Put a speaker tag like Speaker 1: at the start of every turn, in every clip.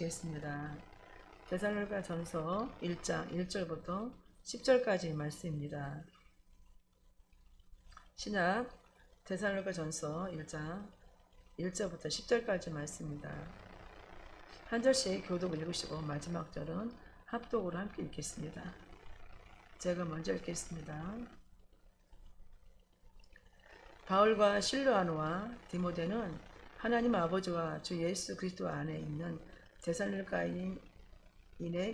Speaker 1: 되겠습니다. 데살로니가 전서 1장 1절부터 10절까지 말씀입니다. 신약 데살로니가 전서 1장 1절부터 10절까지 말씀입니다. 한 절씩 교독 읽으시고 마지막 절은 합독으로 함께 읽겠습니다. 제가 먼저 읽겠습니다. 바울과 실로아노와 디모데는 하나님 아버지와 주 예수 그리스도 안에 있는 데살로니가인의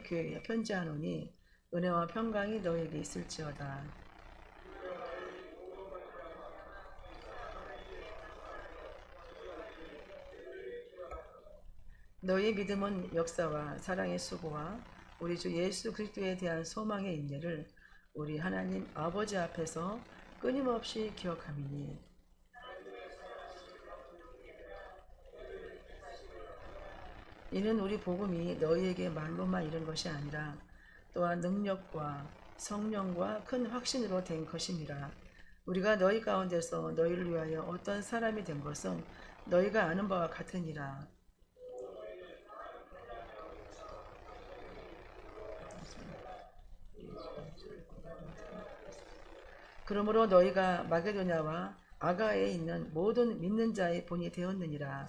Speaker 1: 교회에 편지하노니 은혜와 평강이 너에게 있을지어다. 너희 믿음은 역사와 사랑의 수고와 우리 주 예수 그리스도에 대한 소망의 인내를 우리 하나님 아버지 앞에서 끊임없이 기억함이니 이는 우리 복음이 너희에게 말로만 이른 것이 아니라 또한 능력과 성령과 큰 확신으로 된 것임이라. 우리가 너희 가운데서 너희를 위하여 어떤 사람이 된 것은 너희가 아는 바와 같으니라. 그러므로 너희가 마게도냐와 아가에 있는 모든 믿는 자의 본이 되었느니라.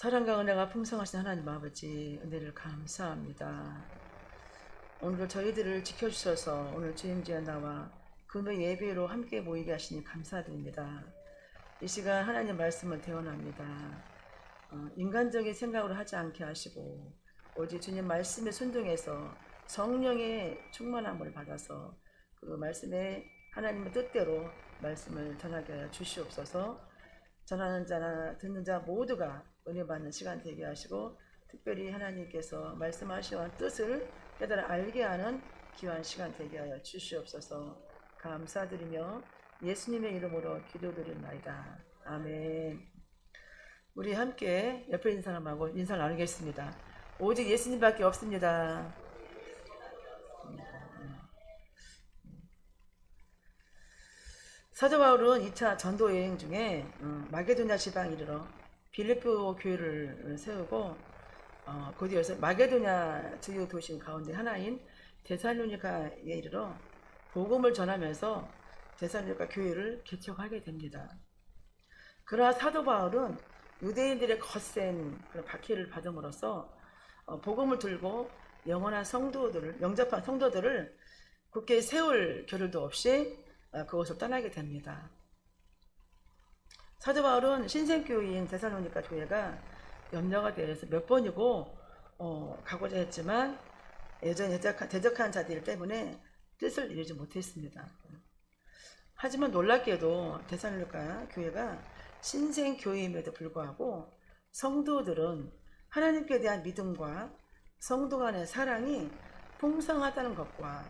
Speaker 1: 사랑과 은혜가 풍성하신 하나님 아버지 은혜를 감사합니다. 오늘 저희들을 지켜주셔서 오늘 주임지에 나와 금의 예배로 함께 모이게 하시니 감사드립니다. 이 시간 하나님 말씀을 대원합니다. 어, 인간적인 생각으로 하지 않게 하시고 오직 주님 말씀에 순종해서 성령의 충만함을 받아서 그 말씀에 하나님의 뜻대로 말씀을 전하게 하여 주시옵소서 전하는 자나 듣는 자 모두가 은혜 받는 시간 되게 하시고 특별히 하나님께서 말씀하시는 뜻을 깨달아 알게 하는 귀한 시간 되게 하여 주시옵소서 감사드리며 예수님의 이름으로 기도드립니다. 아멘. 우리 함께 옆에 있는 사람하고 인사를 나누겠습니다. 오직 예수님밖에 없습니다. 사도 바울은 2차 전도 여행 중에 음, 마게도냐 지방 이르러 빌립보 교회를 세우고 어, 곧이어서 마게도냐 주요 도시 가운데 하나인 데살로니가에 이르러 복음을 전하면서 데살로니가 교회를 개척하게 됩니다. 그러나 사도 바울은 유대인들의 거센 그런 박해를 받음으로써 어, 복음을 들고 영원한 성도들을 영접한 성도들을 굳게 세울 겨를도 없이 어, 그곳을 떠나게 됩니다. 사도 바울은 신생교회인 데살로니가 교회가 염려가 되어서 몇 번이고 어, 가고자 했지만 여전히 대적한, 대적한 자들 때문에 뜻을 이루지 못했습니다. 하지만 놀랍게도 데살로니가 교회가 신생교회임에도 불구하고 성도들은 하나님께 대한 믿음과 성도 간의 사랑이 풍성하다는 것과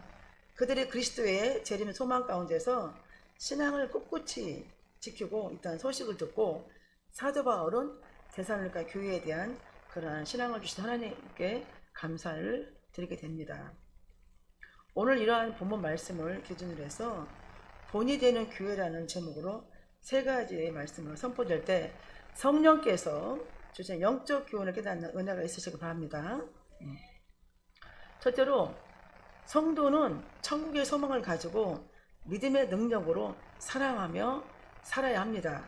Speaker 1: 그들이 그리스도의 재림 소망 가운데서 신앙을 꿋꿋이 지키고 있다는 소식을 듣고 사도 바울은 대사로니까 교회에 대한 그러한 신앙을 주신 하나님께 감사를 드리게 됩니다. 오늘 이러한 본문 말씀을 기준으로 해서 본이 되는 교회라는 제목으로 세 가지의 말씀을 선포될 때 성령께서 주신 영적 교훈을 깨닫는 은혜가 있으시기 바랍니다. 첫째로 성도는 천국의 소망을 가지고 믿음의 능력으로 사랑하며 살아야 합니다.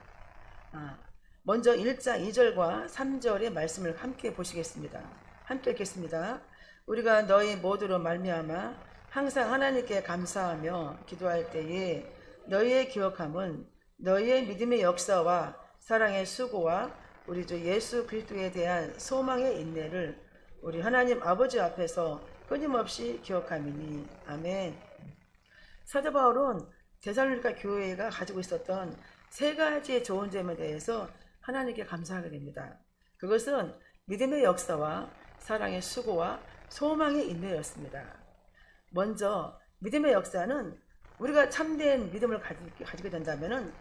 Speaker 1: 아, 먼저 1장 2절과 3절의 말씀을 함께 보시겠습니다. 함께 읽겠습니다. 우리가 너희 모두로 말미암아 항상 하나님께 감사하며 기도할 때에 너희의 기억함은 너희의 믿음의 역사와 사랑의 수고와 우리 주 예수 그리스도에 대한 소망의 인내를 우리 하나님 아버지 앞에서 끊임없이 기억하미니 아멘. 사도 바울은 데살로니가 교회가 가지고 있었던 세 가지의 좋은 점에 대해서 하나님께 감사하게 됩니다. 그것은 믿음의 역사와 사랑의 수고와 소망의 인내였습니다. 먼저 믿음의 역사는 우리가 참된 믿음을 가지- 가지게 된다면은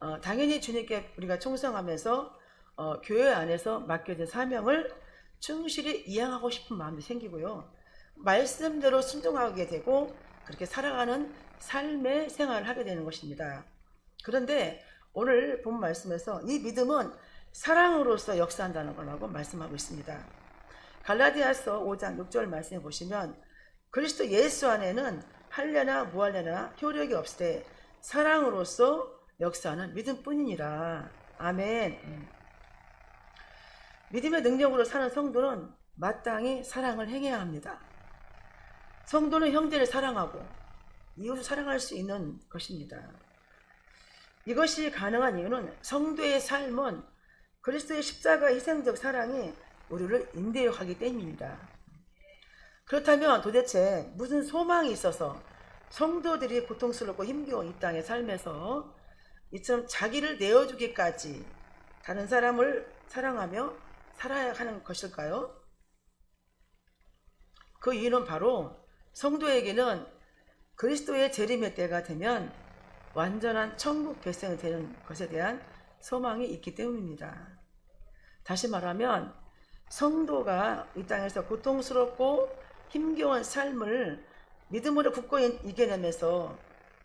Speaker 1: 어, 당연히 주님께 우리가 충성하면서 어, 교회 안에서 맡겨진 사명을 충실히 이행하고 싶은 마음이 생기고요. 말씀대로 순종하게 되고 그렇게 살아가는 삶의 생활을 하게 되는 것입니다. 그런데 오늘 본 말씀에서 이 믿음은 사랑으로서 역사한다는 거라고 말씀하고 있습니다. 갈라디아서 5장 6절 말씀해 보시면 그리스도 예수 안에는 할례나 무할례나 효력이 없으되 사랑으로서 역사하는 믿음뿐이니라. 아멘. 음. 믿음의 능력으로 사는 성도는 마땅히 사랑을 행해야 합니다. 성도는 형제를 사랑하고 이웃을 사랑할 수 있는 것입니다. 이것이 가능한 이유는 성도의 삶은 그리스도의 십자가 희생적 사랑이 우리를 인대하기 때문입니다. 그렇다면 도대체 무슨 소망이 있어서 성도들이 고통스럽고 힘겨운 이 땅의 삶에서 이처럼 자기를 내어주기까지 다른 사람을 사랑하며 살아야 하는 것일까요? 그 이유는 바로 성도에게는 그리스도의 재림의 때가 되면 완전한 천국 백성이 되는 것에 대한 소망이 있기 때문입니다. 다시 말하면 성도가 이 땅에서 고통스럽고 힘겨운 삶을 믿음으로 굳건히 이겨내면서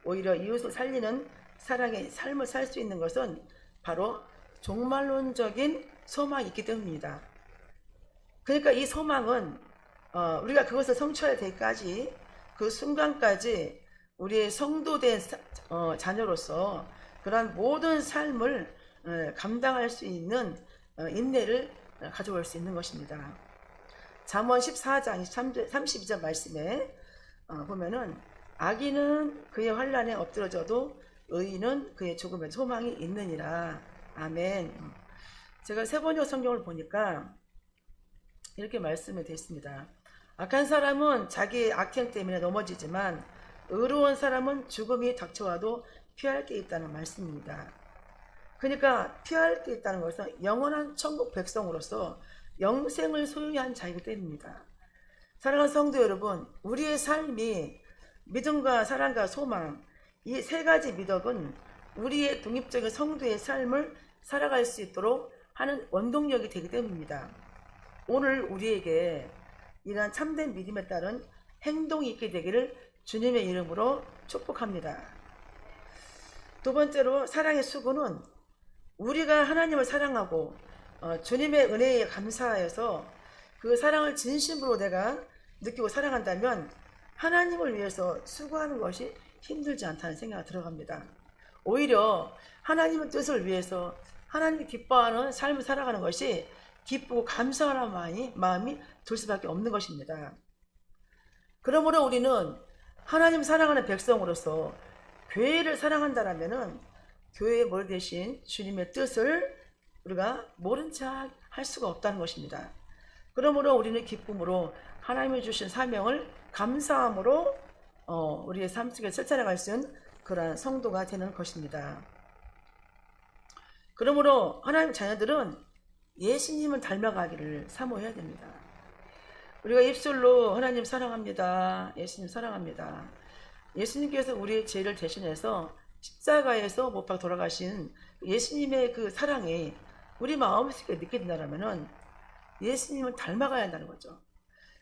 Speaker 1: 오히려 이웃을 살리는 사랑의 삶을 살 수 있는 것은 바로 종말론적인 소망이 있기 때문입니다. 그러니까 이 소망은 어, 우리가 그것을 성취할 때까지 그 순간까지 우리의 성도된 사- 어, 자녀로서 그러한 모든 삶을 어, 감당할 수 있는 어, 인내를 어, 가져올 수 있는 것입니다. 잠언 14장 32절 말씀에 어, 보면은 악인은 그의 환란에 엎드러져도 의인은 그의 죽음에 소망이 있느니라. 아멘. 제가 세번역 성경을 보니까 이렇게 말씀이 되어 있습니다. 악한 사람은 자기의 악행 때문에 넘어지지만 의로운 사람은 죽음이 닥쳐와도 피할 게 있다는 말씀입니다. 그러니까 피할 게 있다는 것은 영원한 천국 백성으로서 영생을 소유한 자이기 때문입니다. 사랑하는 성도 여러분, 우리의 삶이 믿음과 사랑과 소망, 이 세 가지 미덕은 우리의 독립적인 성도의 삶을 살아갈 수 있도록 하는 원동력이 되기 때문입니다. 오늘 우리에게 이러한 참된 믿음에 따른 행동이 있게 되기를 주님의 이름으로 축복합니다. 두 번째로 사랑의 수고는 우리가 하나님을 사랑하고 어, 주님의 은혜에 감사해서 그 사랑을 진심으로 내가 느끼고 사랑한다면 하나님을 위해서 수고하는 것이 힘들지 않다는 생각이 들어갑니다. 오히려 하나님의 뜻을 위해서 하나님이 기뻐하는 삶을 살아가는 것이 기쁘고 감사하는 마음이, 마음이 들 수밖에 없는 것입니다. 그러므로 우리는 하나님 사랑하는 백성으로서 교회를 사랑한다라면은 교회의 뭘 대신 주님의 뜻을 우리가 모른 척 할 수가 없다는 것입니다. 그러므로 우리는 기쁨으로 하나님이 주신 사명을 감사함으로 어, 우리의 삶 속에 실천해 수 있는 그러한 성도가 되는 것입니다. 그러므로 하나님 자녀들은 예수님을 닮아가기를 사모해야 됩니다. 우리가 입술로 하나님 사랑합니다. 예수님 사랑합니다. 예수님께서 우리의 죄를 대신해서 십자가에서 못 박아 돌아가신 예수님의 그 사랑이 우리 마음속에 느껴진다면은 예수님을 닮아가야 한다는 거죠.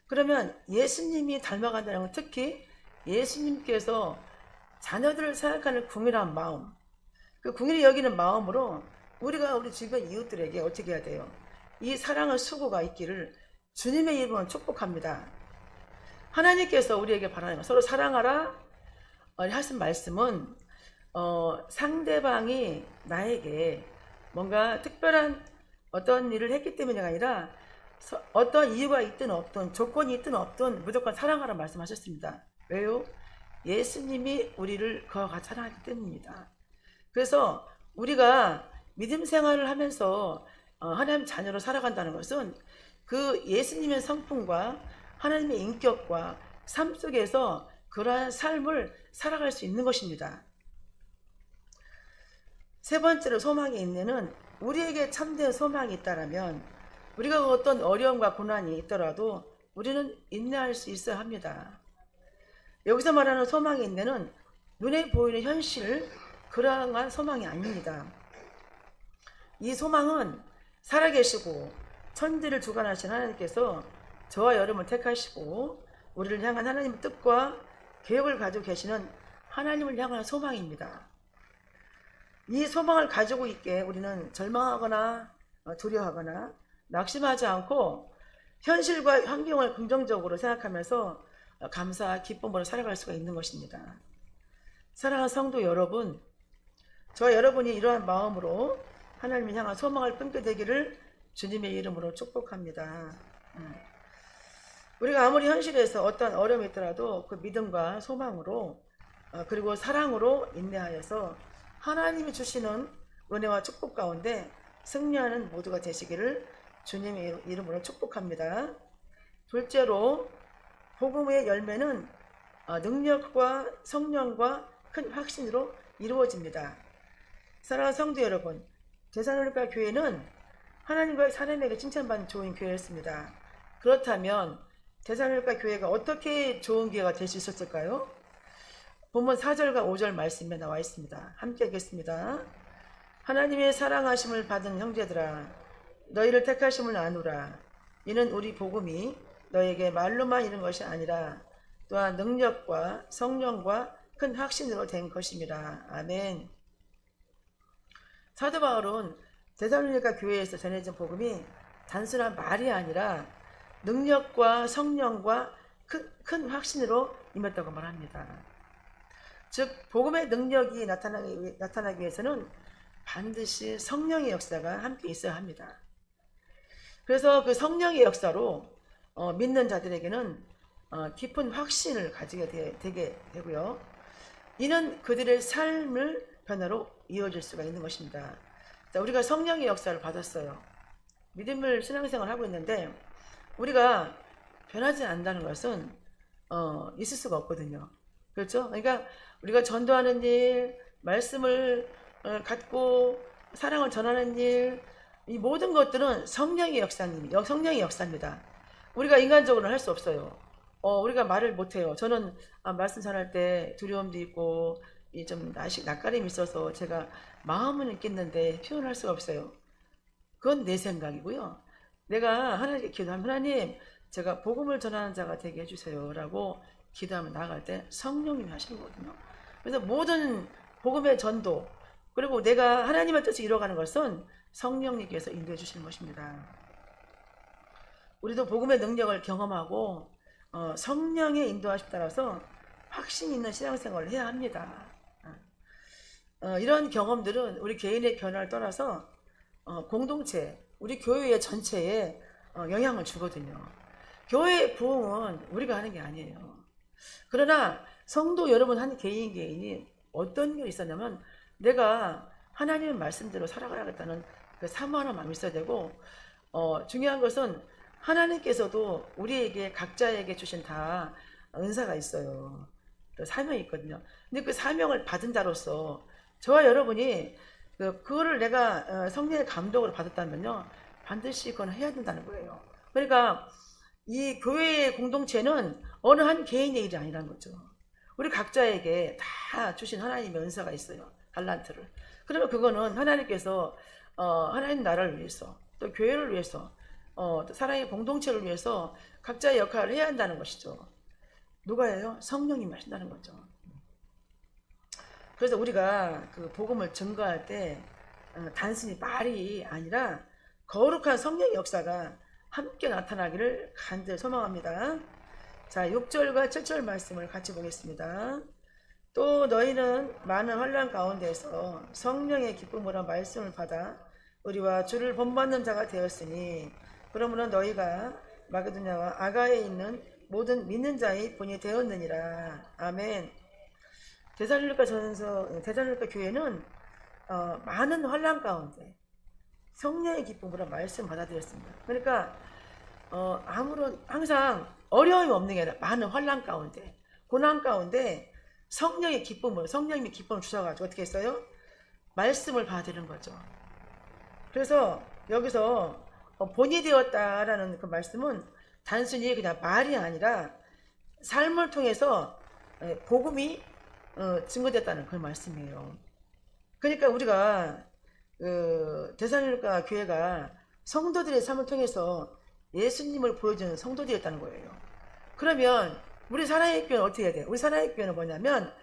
Speaker 1: 그러면 예수님이 닮아간다는 건 특히 예수님께서 자녀들을 생각하는 궁일한 마음, 그 궁일이 여기는 마음으로 우리가 우리 주변 이웃들에게 어떻게 해야 돼요? 이 사랑의 수고가 있기를 주님의 이름으로 축복합니다. 하나님께서 우리에게 바라는 것, 서로 사랑하라 어, 하신 말씀은 어, 상대방이 나에게 뭔가 특별한 어떤 일을 했기 때문이 아니라 서- 어떤 이유가 있든 없든 조건이 있든 없든 무조건 사랑하라 말씀하셨습니다. 왜요? 예수님이 우리를 그와 같이 사랑하기 때문입니다. 그래서 우리가 믿음 생활을 하면서 어, 하나님 자녀로 살아간다는 것은 그 예수님의 성품과 하나님의 인격과 삶 속에서 그러한 삶을 살아갈 수 있는 것입니다. 세 번째로 소망의 인내는 우리에게 참된 소망이 있다라면 우리가 어떤 어려움과 고난이 있더라도 우리는 인내할 수 있어야 합니다. 여기서 말하는 소망의 인내는 눈에 보이는 현실 그러한 소망이 아닙니다. 이 소망은 살아계시고 천지를 주관하신 하나님께서 저와 여러분을 택하시고 우리를 향한 하나님의 뜻과 계획을 가지고 계시는 하나님을 향한 소망입니다. 이 소망을 가지고 있게 우리는 절망하거나 어, 두려워하거나 낙심하지 않고 현실과 환경을 긍정적으로 생각하면서 어, 감사, 기쁨으로 살아갈 수가 있는 것입니다. 사랑하는 성도 여러분, 저와 여러분이 이러한 마음으로 하나님을 향한 소망을 끊게 되기를 주님의 이름으로 축복합니다. 음. 우리가 아무리 현실에서 어떤 어려움이 있더라도 그 믿음과 소망으로 어, 그리고 사랑으로 인내하여서 하나님이 주시는 은혜와 축복 가운데 승리하는 모두가 되시기를 주님의 이름으로 축복합니다. 둘째로 복음의 열매는 어, 능력과 성령과 큰 확신으로 이루어집니다. 사랑하는 성도 여러분, 대사로니까 교회는 하나님과 사람에게 칭찬받는 좋은 교회였습니다. 그렇다면 대사로니까 교회가 어떻게 좋은 교회가 될 수 있었을까요? 본문 4절과 5절 말씀에 나와 있습니다. 함께 하겠습니다. 하나님의 사랑하심을 받은 형제들아 너희를 택하심을 아노라 이는 우리 복음이 너에게 말로만 이른 것이 아니라 또한 능력과 성령과 큰 확신으로 된 것입니다. 아멘. 사도 바울은 대살로니가 교회에서 전해진 복음이 단순한 말이 아니라 능력과 성령과 큰, 큰 확신으로 임했다고 말합니다. 즉 복음의 능력이 나타나기, 나타나기 위해서는 반드시 성령의 역사가 함께 있어야 합니다. 그래서 그 성령의 역사로 어, 믿는 자들에게는 어, 깊은 확신을 가지게 되, 되게 되고요. 이는 그들의 삶을 변화로 이어질 수가 있는 것입니다. 자, 우리가 성령의 역사를 받았어요. 믿음을 신앙생활 하고 있는데 우리가 변하지 않는다는 것은 어, 있을 수가 없거든요. 그렇죠? 그러니까 우리가 전도하는 일, 말씀을 어, 갖고 사랑을 전하는 일, 이 모든 것들은 성령의 역사님, 성령의 역사입니다. 우리가 인간적으로는 할수 없어요. 어, 우리가 말을 못해요. 저는 아, 말씀 전할 때 두려움도 있고 좀 낯가림이 있어서 제가 마음은 있겠는데 표현할 수가 없어요. 그건 내 생각이고요. 내가 하나님께 기도하면 하나님 제가 복음을 전하는 자가 되게 해주세요 라고 기도하면 나갈 때 성령님이 하시는 거거든요. 그래서 모든 복음의 전도 그리고 내가 하나님의 뜻을 이뤄가는 것은 성령님께서 인도해 주시는 것입니다. 우리도 복음의 능력을 경험하고 어, 성령의 인도하심 따라서 확신 있는 신앙생활을 해야 합니다. 어, 이런 경험들은 우리 개인의 변화를 떠나서 어, 공동체, 우리 교회 전체에 어, 영향을 주거든요. 교회의 부흥은 우리가 하는 게 아니에요. 그러나 성도 여러분 한 개인 개인이 어떤 일이 있었냐면 내가 하나님의 말씀대로 살아가야겠다는 그 사모하는 마음이 있어야 되고 어, 중요한 것은 하나님께서도 우리에게 각자에게 주신 다 은사가 있어요. 또 사명이 있거든요. 근데 그 사명을 받은 자로서 저와 여러분이 그, 그거를 내가 어, 성령의 감독을 받았다면요. 반드시 그건 해야 된다는 거예요. 그러니까 이 교회의 공동체는 어느 한 개인의 일이 아니라는 거죠. 우리 각자에게 다 주신 하나님의 은사가 있어요. 달란트를. 그러면 그거는 하나님께서 어, 하나님 나라를 위해서 또 교회를 위해서 어, 또 사랑의 공동체를 위해서 각자의 역할을 해야 한다는 것이죠. 누가 해요? 성령님이 하신다는 거죠. 그래서 우리가 그 복음을 증거할 때 어, 단순히 말이 아니라 거룩한 성령의 역사가 함께 나타나기를 간절히 소망합니다. 자, 6절과 7절 말씀을 같이 보겠습니다. 또 너희는 많은 환란 가운데서 성령의 기쁨으로 말씀을 받아 우리와 주를 본받는 자가 되었으니 그러므로 너희가 마게도냐와 아가에 있는 모든 믿는 자의 본이 되었느니라. 아멘. 대살로니가 전서 대살로니가 교회는 어, 많은 환란 가운데 성령의 기쁨으로 말씀 받아들였습니다. 그러니까 어, 아무런 항상 어려움이 없는 게 아니라 많은 환란 가운데 고난 가운데 성령의 기쁨을 성령님이 기쁨을 주셔가지고 어떻게 했어요? 말씀을 받으는 거죠. 그래서 여기서 어, 본이 되었다라는 그 말씀은 단순히 그냥 말이 아니라 삶을 통해서 예, 복음이 어, 증거됐다는 그 말씀이에요. 그러니까 우리가 그 대산일가 교회가 성도들의 삶을 통해서 예수님을 보여주는 성도들이었다는 거예요. 그러면 우리 사랑의 교회는 어떻게 해야 돼요? 우리 사랑의 교회는 뭐냐면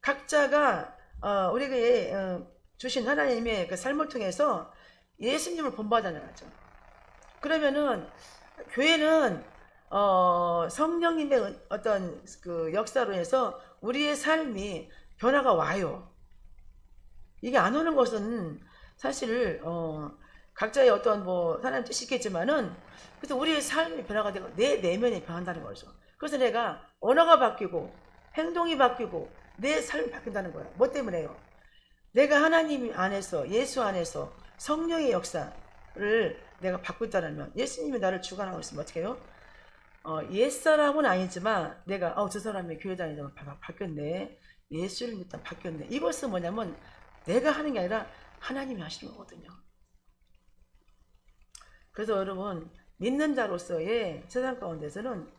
Speaker 1: 각자가 어, 우리에게 어, 주신 하나님의 그 삶을 통해서 예수님을 본받아야죠. 그러면은 교회는 어, 성령님의 은- 어떤 그 역사로 해서 우리의 삶이 변화가 와요. 이게 안 오는 것은 사실 어, 각자의 어떤 뭐 하나님 뜻이겠지만은 그래서 우리의 삶이 변화가 되고 내 내면이 변한다는 거죠. 그래서 내가 언어가 바뀌고 행동이 바뀌고 내 삶이 바뀐다는 거야. 뭐 때문에요? 내가 하나님 안에서 예수 안에서 성령의 역사를 내가 있다면 예수님이 나를 주관하고 있으면 어떻게 해요? 어, 옛사람은 아니지만 내가 어, 저 사람이 교회 다니다가 바- 바뀌었네. 예수를 믿다 바뀌었네. 이것은 뭐냐면 내가 하는 게 아니라 하나님이 하시는 거거든요. 그래서 여러분 믿는 자로서의 세상 가운데서는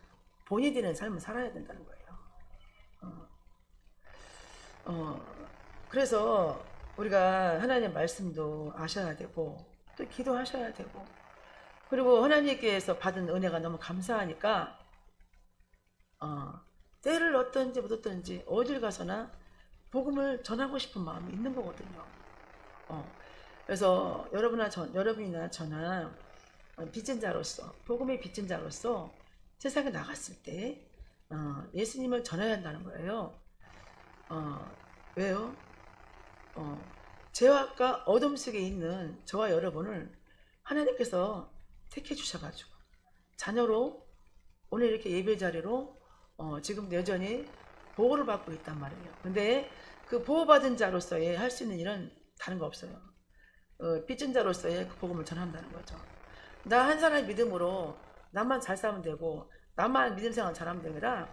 Speaker 1: 본이 되는 삶을 살아야 된다는 거예요. 어, 어, 그래서 우리가 하나님의 말씀도 아셔야 되고 또 기도하셔야 되고 그리고 하나님께서 받은 은혜가 너무 감사하니까 어, 때를 어떤지 못 어떤지 어딜 가서나 복음을 전하고 싶은 마음이 있는 거거든요. 어, 그래서 여러분이나 저, 여러분이나 저나 어, 빚진 자로서 복음의 빚진 자로서 세상에 나갔을 때 어, 예수님을 전해야 한다는 거예요. 어, 왜요? 어, 죄악과 어둠 속에 있는 저와 여러분을 하나님께서 택해 주셔가지고 자녀로 오늘 이렇게 예배 자리로 어, 지금 여전히 보호를 받고 있단 말이에요. 근데 그 보호받은 자로서의 할 수 있는 일은 다른 거 없어요. 어, 빚진 자로서의 그 복음을 전한다는 거죠. 나 한 사람의 믿음으로 나만 잘 살면 되고 나만 믿음 생활 잘하면 되니라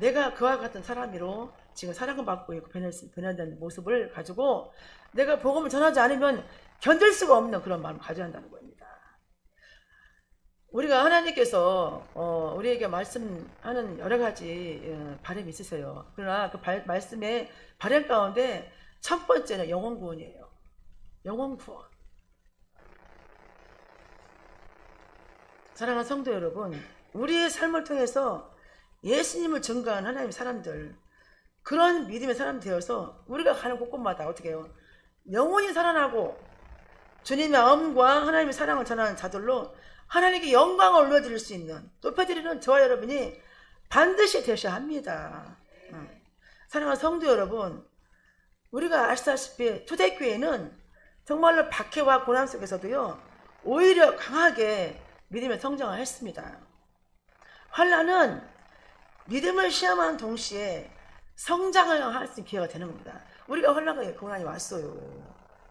Speaker 1: 내가 그와 같은 사람으로 지금 사랑을 받고 있고 변화- 변화된 모습을 가지고 내가 복음을 전하지 않으면 견딜 수가 없는 그런 마음을 가져야 한다는 겁니다. 우리가 하나님께서 어, 우리에게 말씀하는 여러 가지 어, 바람이 있으세요. 그러나 그 발- 말씀의 바람 가운데 첫 번째는 영혼 구원이에요. 영혼 구원. 사랑하는 성도 여러분, 우리의 삶을 통해서 예수님을 증거한 하나님의 사람들, 그런 믿음의 사람 되어서 우리가 가는 곳곳마다 어떻게 해요? 영원히 살아나고 주님의 마음과 하나님의 사랑을 전하는 자들로 하나님께 영광을 올려드릴 수 있는 높여드리는 저와 여러분이 반드시 되셔야 합니다. 어. 사랑하는 성도 여러분, 우리가 아시다시피 초대교회는 정말로 박해와 고난 속에서도요 오히려 강하게 믿음의 성장을 했습니다. 환란은 믿음을 시험하는 동시에 성장을 할 수 있는 기회가 되는 겁니다. 우리가 환란과 고난이 왔어요.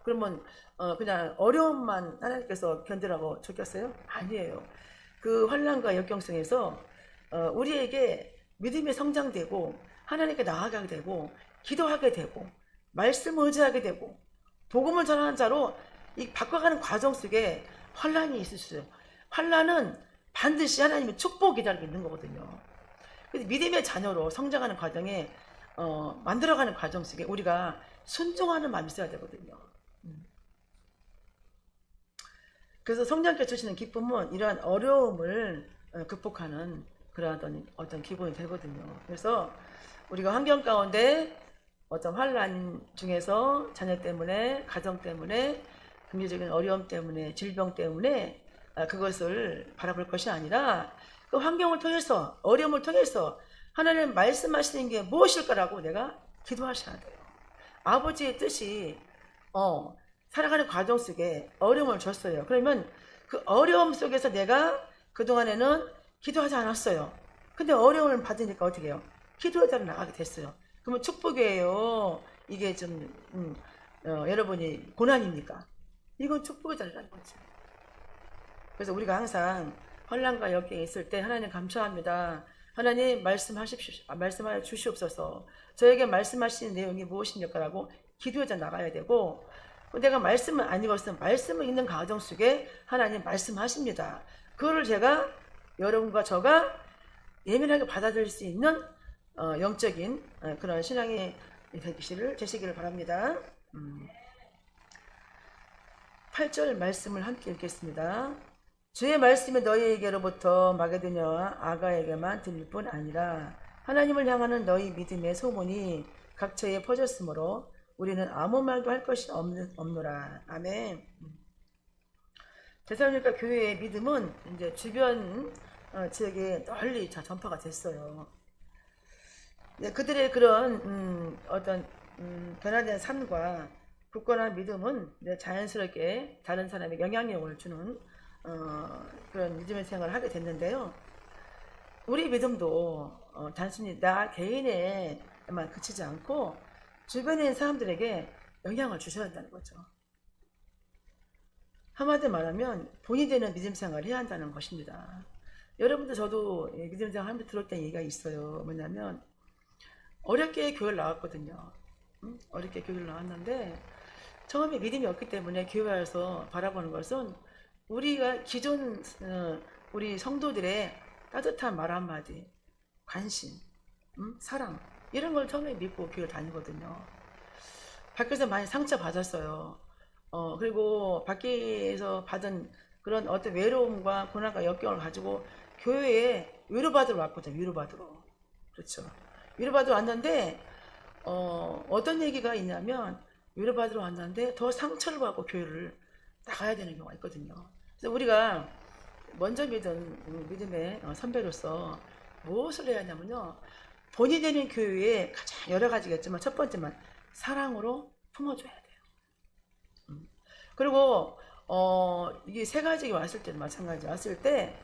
Speaker 1: 그러면 어, 그냥 어려움만 하나님께서 견디라고 줬겠어요? 아니에요. 그 환란과 역경성에서 어, 우리에게 믿음이 성장되고 하나님께 나아가게 되고 기도하게 되고 말씀을 의지하게 되고 복음을 전하는 자로 이 바꿔가는 과정 속에 환란이 있을 수 있어요. 환란은 반드시 하나님의 축복이 기다리고 있는 거거든요. 그래서 믿음의 자녀로 성장하는 과정에 어, 만들어가는 과정 속에 우리가 순종하는 마음이 있어야 되거든요. 음. 그래서 성령께 주시는 기쁨은 이러한 어려움을 어, 극복하는 그러한 어떤, 기본이 되거든요. 그래서 우리가 환경 가운데 어떤 환란 중에서 자녀 때문에 가정 때문에 경제적인 어려움 때문에 질병 때문에 아, 그것을 바라볼 것이 아니라 그 환경을 통해서 어려움을 통해서 하나님 말씀하시는 게 무엇일까라고 내가 기도하셔야 돼요. 아버지의 뜻이 어, 살아가는 과정 속에 어려움을 줬어요. 그러면 그 어려움 속에서 내가 그동안에는 기도하지 않았어요. 근데 어려움을 받으니까 어떻게 해요? 기도에 따라 나가게 됐어요. 그러면 축복이에요. 이게 좀, 음, 어, 여러분이 고난입니까? 이건 축복의 자리라는 거죠. 그래서 우리가 항상 환란과 역경에 있을 때 하나님 감사합니다. 하나님 말씀하십시오. 아, 말씀하여 주시옵소서. 저에게 말씀하시는 내용이 무엇입니까라고 기도해서 나가야 되고 내가 말씀을 안 읽었으면 말씀을 읽는 과정 속에 하나님 말씀하십니다. 그거를 제가 여러분과 저가 예민하게 받아들일 수 있는 어, 영적인 어, 그런 신앙이 되시기를 되시기를 바랍니다. 음. 8절 말씀을 함께 읽겠습니다. 주의 말씀이 너희에게로부터 마게도냐와 아가에게만 들릴 뿐 아니라 하나님을 향하는 너희 믿음의 소문이 각처에 퍼졌으므로 우리는 아무 말도 할 것이 없는, 없노라. 아멘. 대사로니까 교회의 믿음은 이제 주변 어, 지역에 널리 자 전파가 됐어요. 네, 그들의 그런 음, 어떤 음, 변화된 삶과 굳건한 믿음은 네, 자연스럽게 다른 사람에게 영향력을 주는 어, 그런 믿음의 생활을 하게 됐는데요. 우리 믿음도 어, 단순히 나 개인에만 그치지 않고 있는 사람들에게 영향을 주셔야 한다는 거죠. 한마디로 말하면 본이 되는 믿음 생활을 해야 한다는 것입니다. 여러분도 저도 예, 믿음 생활 하면서 들었던 얘기가 있어요. 뭐냐면 어렵게 교회를 나왔거든요. 음? 어렵게 교회를 나왔는데 처음에 믿음이 없기 때문에 교회에서 바라보는 것은 우리가 기존 어, 우리 성도들의 따뜻한 말 한마디, 관심, 음? 사랑 이런 걸 처음에 믿고 교회 다니거든요. 밖에서 많이 상처 받았어요. 어, 그리고 밖에서 받은 그런 어떤 외로움과 고난과 역경을 가지고 교회에 위로받으러 왔거든요. 위로받으러. 그렇죠. 위로받으러 왔는데 어, 어떤 얘기가 있냐면 위로받으러 왔는데 더 상처를 받고 교회를 나가야 되는 경우가 있거든요. 그래서 우리가 먼저 믿은 음, 믿음의 어, 선배로서 무엇을 해야 하냐면요. 본이 되는 교회에 가장 여러 가지겠지만 첫 번째만 사랑으로 품어줘야 돼요. 음. 그리고 어, 이게 세 가지가 왔을 때도 마찬가지 왔을 때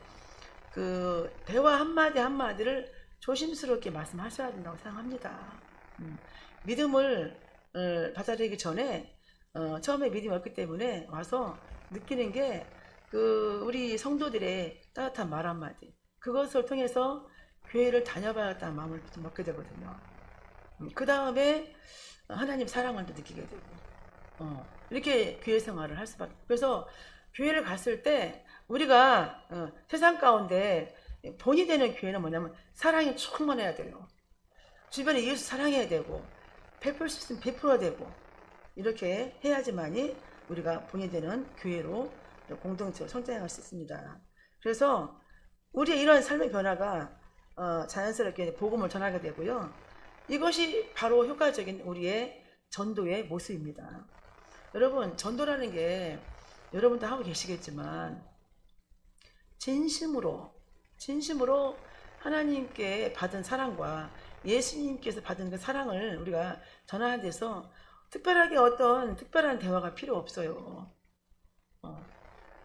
Speaker 1: 그 대화 한마디 한마디를 조심스럽게 말씀하셔야 된다고 생각합니다. 음. 믿음을 어, 받아들이기 전에 어, 처음에 믿음이 없기 때문에 와서 느끼는 게 그 우리 성도들의 따뜻한 말 한마디 그것을 통해서 교회를 다녀봐야겠다는 마음을 좀 먹게 되거든요. 그 다음에 하나님 사랑을 또 느끼게 되고 어, 이렇게 교회 생활을 할 수밖에 그래서 교회를 갔을 때 우리가 어, 세상 가운데 본이 되는 교회는 뭐냐면 사랑이 충만해야 돼요. 주변에 예수 사랑해야 되고 베풀 수 있으면 베풀어야 되고 이렇게 해야지만이 우리가 본이 되는 교회로 공동체로 성장할 수 있습니다. 그래서 우리의 이런 삶의 변화가 어, 자연스럽게 복음을 전하게 되고요. 이것이 바로 효과적인 우리의 전도의 모습입니다. 여러분, 전도라는 게 여러분도 하고 계시겠지만, 진심으로, 진심으로 하나님께 받은 사랑과 예수님께서 받은 그 사랑을 우리가 전하는 데서 특별하게 어떤 특별한 대화가 필요 없어요. 어.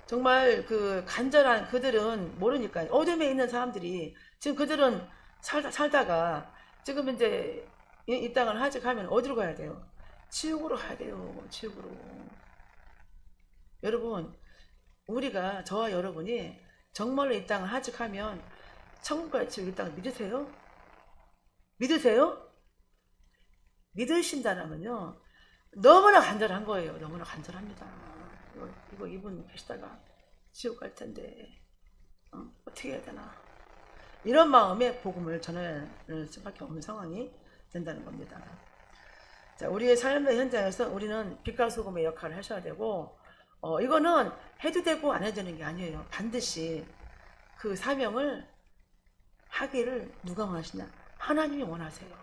Speaker 1: 정말 그 간절한 그들은 모르니까 어둠에 있는 사람들이 지금 그들은 살다, 살다가 지금 이제 이, 이 땅을 하직하면 어디로 가야 돼요? 지옥으로 가야 돼요. 지옥으로. 여러분, 우리가 저와 여러분이 정말로 이 땅을 하직하면 천국과 지옥 이 땅을 믿으세요? 믿으세요? 믿으신다면요 너무나 간절한 거예요. 너무나 간절합니다. 이거, 이거 이분 계시다가 지옥 갈 텐데 어? 어떻게 해야 되나? 이런 마음에 복음을 전할 수밖에 없는 상황이 된다는 겁니다. 자, 우리의 삶의 현장에서 우리는 빛과 소금의 역할을 하셔야 되고, 어, 이거는 해도 되고 안 해도 되는 게 아니에요. 반드시 그 사명을 하기를 누가 원하시냐? 하나님이 원하세요.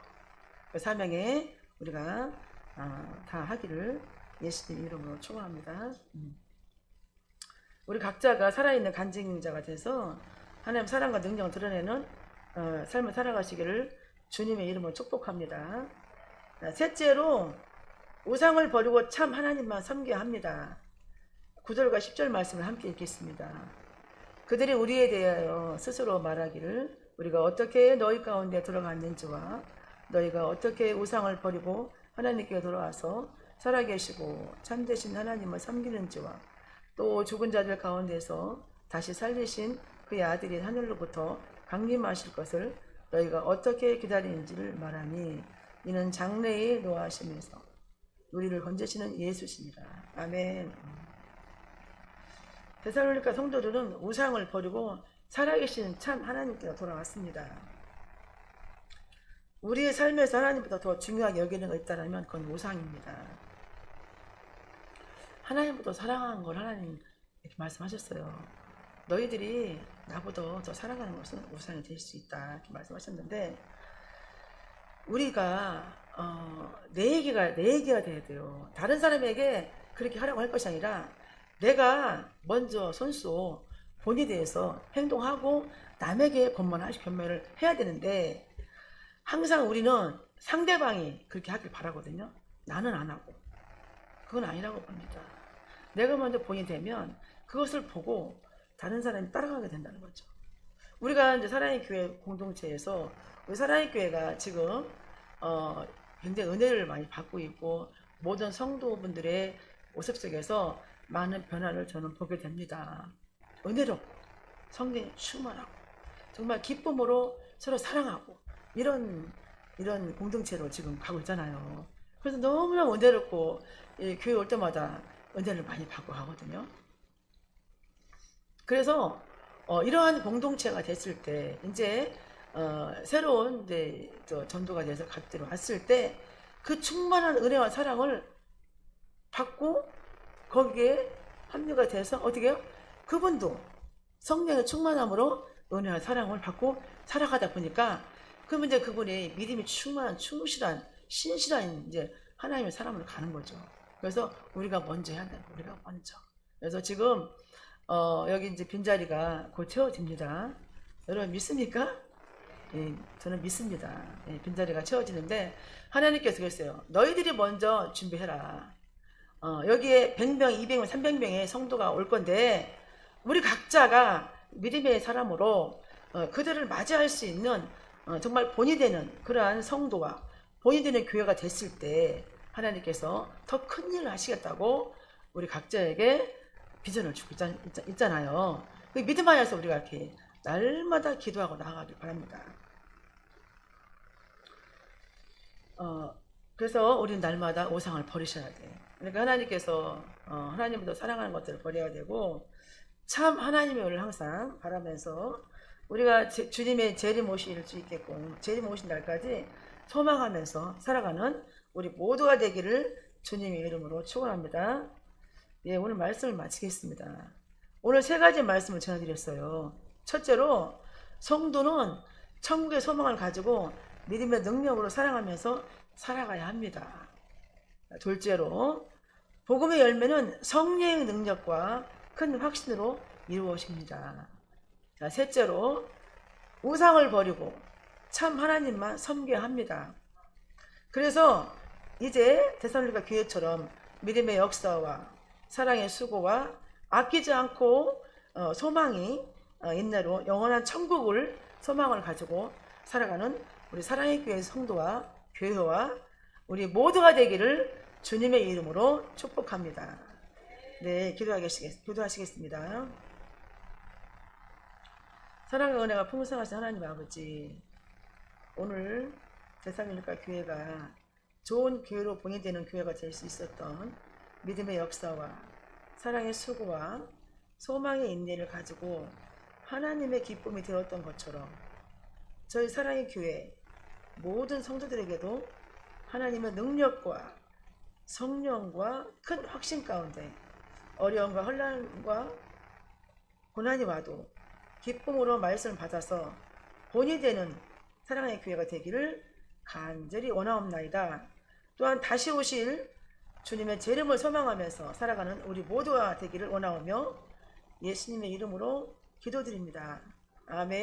Speaker 1: 그 사명에 우리가 어, 다 하기를 예수님 이름으로 축원합니다. 음. 우리 각자가 살아있는 간증자가 돼서 하나님 사랑과 능력을 드러내는 어, 삶을 살아가시기를 주님의 이름으로 축복합니다. 자, 셋째로 우상을 버리고 참 하나님만 섬겨야 합니다. 9절과 10절 말씀을 함께 읽겠습니다. 그들이 우리에 대하여 스스로 말하기를 우리가 어떻게 너희 가운데 들어갔는지와 너희가 어떻게 우상을 버리고 하나님께 돌아와서 살아계시고 참되신 하나님을 섬기는지와 또 죽은 자들 가운데서 다시 살리신 그의 아들이 하늘로부터 강림하실 것을 너희가 어떻게 기다리는지를 말하니 이는 장래에 노하시면서 우리를 건지시는 예수시니라. 아멘. 데살로니가 성도들은 우상을 버리고 살아계신 참 하나님께로 돌아왔습니다. 우리의 삶에서 하나님보다 더 중요하게 여기는 거 있다면 그건 우상입니다. 하나님보다 사랑하는 걸 하나님 이렇게 말씀하셨어요. 너희들이 나보다 더 사랑하는 것은 우상이 될 수 있다 이렇게 말씀하셨는데 우리가 어, 내 얘기가 내 얘기가 돼야 돼요. 다른 사람에게 그렇게 하라고 할 것이 아니라 내가 먼저 손수 본에 대해서 행동하고 남에게 권면하시 변명을 해야 되는데 항상 우리는 상대방이 그렇게 하길 바라거든요. 나는 안 하고 그건 아니라고 봅니다. 내가 먼저 본이 되면 그것을 보고 다른 사람이 따라가게 된다는 거죠. 우리가 이제 사랑의 교회 공동체에서 우리 사랑의 교회가 지금 어, 굉장히 은혜를 많이 받고 있고 모든 성도분들의 모습 속에서 많은 변화를 저는 보게 됩니다. 은혜롭고 성령이 충만하고 정말 기쁨으로 서로 사랑하고 이런 이런 공동체로 지금 가고 있잖아요. 그래서 너무나 은혜롭고 이 교회 올 때마다 은혜를 많이 받고 가거든요. 그래서 어, 이러한 공동체가 됐을 때 이제 어, 새로운 이제 저 전도가 돼서 갓들어 왔을 때 그 충만한 은혜와 사랑을 받고 거기에 합류가 돼서 어떻게 해요? 그분도 성령의 충만함으로 은혜와 사랑을 받고 살아가다 보니까 그러면 이제 그분이 믿음이 충만한 충실한 신실한 이제 하나님의 사람으로 가는 거죠. 그래서 우리가 먼저 해야 돼요. 우리가 먼저. 그래서 지금 어, 여기 이제 빈자리가 곧 채워집니다. 여러분 믿습니까? 예, 저는 믿습니다. 예, 빈자리가 채워지는데 하나님께서 그랬어요. 너희들이 먼저 준비해라. 어, 여기에 100명, 200명, 300명의 성도가 올 건데 우리 각자가 믿음의 사람으로 어, 그들을 맞이할 수 있는 어, 정말 본이 되는 그러한 성도와 본이 되는 교회가 됐을 때 하나님께서 더 큰 일을 하시겠다고 우리 각자에게 비전을 주고 있잖, 있- 있잖 아요. 그 믿음 안에서 우리가 이렇게 날마다 기도하고 나아가길 바랍니다. 어, 그래서 우리는 날마다 오상을 버리셔야 돼. 그러니까 하나님께서 어, 하나님보다 사랑하는 것들을 버려야 되고 참 하나님을 항상 바라면서 우리가 제- 주님의 재림 오실 수 있겠고 재림 오신 날까지 소망하면서 살아가는 우리 모두가 되기를 주님의 이름으로 축원합니다. 예, 오늘 말씀을 마치겠습니다. 오늘 세 가지 말씀을 전해드렸어요. 첫째로 성도는 천국의 소망을 가지고 믿음의 능력으로 사랑하면서 살아가야 합니다. 둘째로 복음의 열매는 성령의 능력과 큰 확신으로 이루어집니다. 자, 셋째로 우상을 버리고 참 하나님만 섬겨야 합니다. 그래서 이제 데살로니가 교회처럼 믿음의 역사와 사랑의 수고와 아끼지 않고 어, 소망이 어, 인내로 영원한 천국을 소망을 가지고 살아가는 우리 사랑의 교회 성도와 교회와 우리 모두가 되기를 주님의 이름으로 축복합니다. 네, 기도하겠, 기도하시겠습니다. 사랑과 은혜가 풍성하신 하나님 아버지, 오늘 대사민일까 교회가 좋은 교회로 봉해되는 교회가 될 수 있었던 믿음의 역사와 사랑의 수고와 소망의 인내를 가지고 하나님의 기쁨이 되었던 것처럼 저희 사랑의 교회 모든 성도들에게도 하나님의 능력과 성령과 큰 확신 가운데 어려움과 혼란과 고난이 와도 기쁨으로 말씀을 받아서 본이 되는 사랑의 교회가 되기를 간절히 원하옵나이다. 또한 다시 오실 주님의 재림을 소망하면서 살아가는 우리 모두가 되기를 원하오며 예수님의 이름으로 기도드립니다. 아멘.